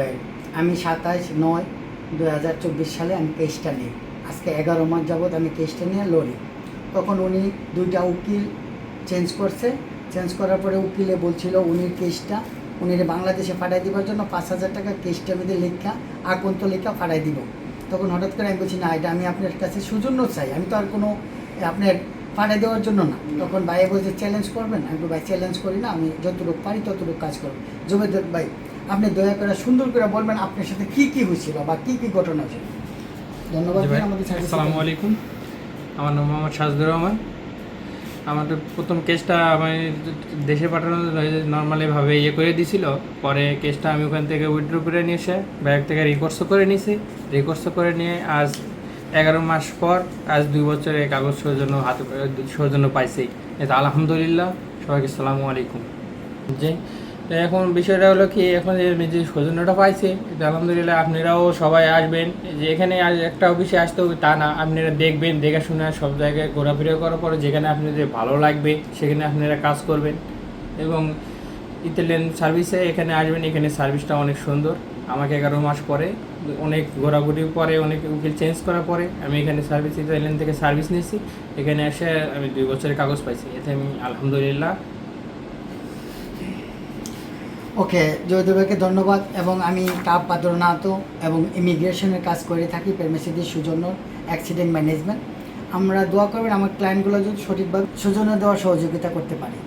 ভাই আমি সাতাশ নয় দু হাজার চব্বিশ সালে আমি কেসটা নিই। আজকে এগারো মাস যাবৎ আমি কেসটা নিয়ে লড়ি। তখন উনি দুইটা উকিল চেঞ্জ করছে। চেঞ্জ করার পরে উকিলে বলছিল উনির কেসটা উনি বাংলাদেশে পাঠাই দেওয়ার জন্য পাঁচ হাজার টাকা কেসটা মধ্যে লেখা আর কোন তো লেখা পাঠাই দিব। তখন হঠাৎ করে আমি বলছি, না, এটা আমি আপনার কাছে সুজন্য চাই। আমি তো আর কোনো আপনার পাঠাই দেওয়ার জন্য না। তখন ভাই বলছে চ্যালেঞ্জ করবেন? আমি ভাই চ্যালেঞ্জ করি না। আমি যতটুকু পারি ততটুকু কাজ করব। জুবেদ ভাই আপনি দয়া করে সুন্দর করে বলবেন আপনার সাথে কি কি হয়েছিল বা কি কি ঘটনা হয়েছিল। ধন্যবাদ আসসালামু আলাইকুম। আমার নাম মোহাম্মদ সাজদুর রহমান। আমাদের প্রথম কেসটা আমি দেশে পাঠানোর নর্মালিভাবে ইয়ে করে দিছিল। পরে কেসটা আমি ওখান থেকে উইথড্র করে নিয়ে এসে ব্যাগ থেকে রিকোর্সও করে নিয়েছি। রিকোর্সও করে নিয়ে আজ এগারো মাস পর আজ দুই বছরে কাগজ সৌজন্য হাতে সৌজন্য পাইছি। এটা আলহামদুলিল্লাহ। সবাইকে সালামু আলাইকুম। জি। এখন বিষয়টা হলো কি, এখন যে সৌজন্যটা পাইছি আলহামদুলিল্লাহ আপনারাও সবাই আসবেন। যে এখানে একটা অফিসে আসতে হবে, তা না, আপনারা দেখবেন, দেখে শুনে সব জায়গায় ঘোরাফেরা করার পরে যেখানে আপনাদের ভালো লাগবে, সেখানে আপনারা কাজ করবেন। এবং ইতালিয়ান সার্ভিসে এখানে আসবেন, এখানে সার্ভিসটা অনেক সুন্দর। আমাকে এগারো মাস পরে, অনেক ঘোরাঘুরি পরে, অনেক উকিল চেঞ্জ করার পরে আমি এখানে সার্ভিস, ইতালিয়ান থেকে সার্ভিস নিয়েছি। এখানে এসে আমি দুই বছরের কাগজ পাইছি, এতে আমি আলহামদুলিল্লাহ ওকে, জয়দেবাকে ধন্যবাদ এবং আমি কাপ পাত্রনাথ এবং ইমিগ্রেশনের কাজ করে থাকি পেরমেসিডির সুজন্য অ্যাক্সিডেন্ট ম্যানেজমেন্ট। আমরা দোয়া করবেন আমার ক্লায়েন্টগুলো যদি সঠিকভাবে সুজন্য দেওয়ার সহযোগিতা করতে পারি।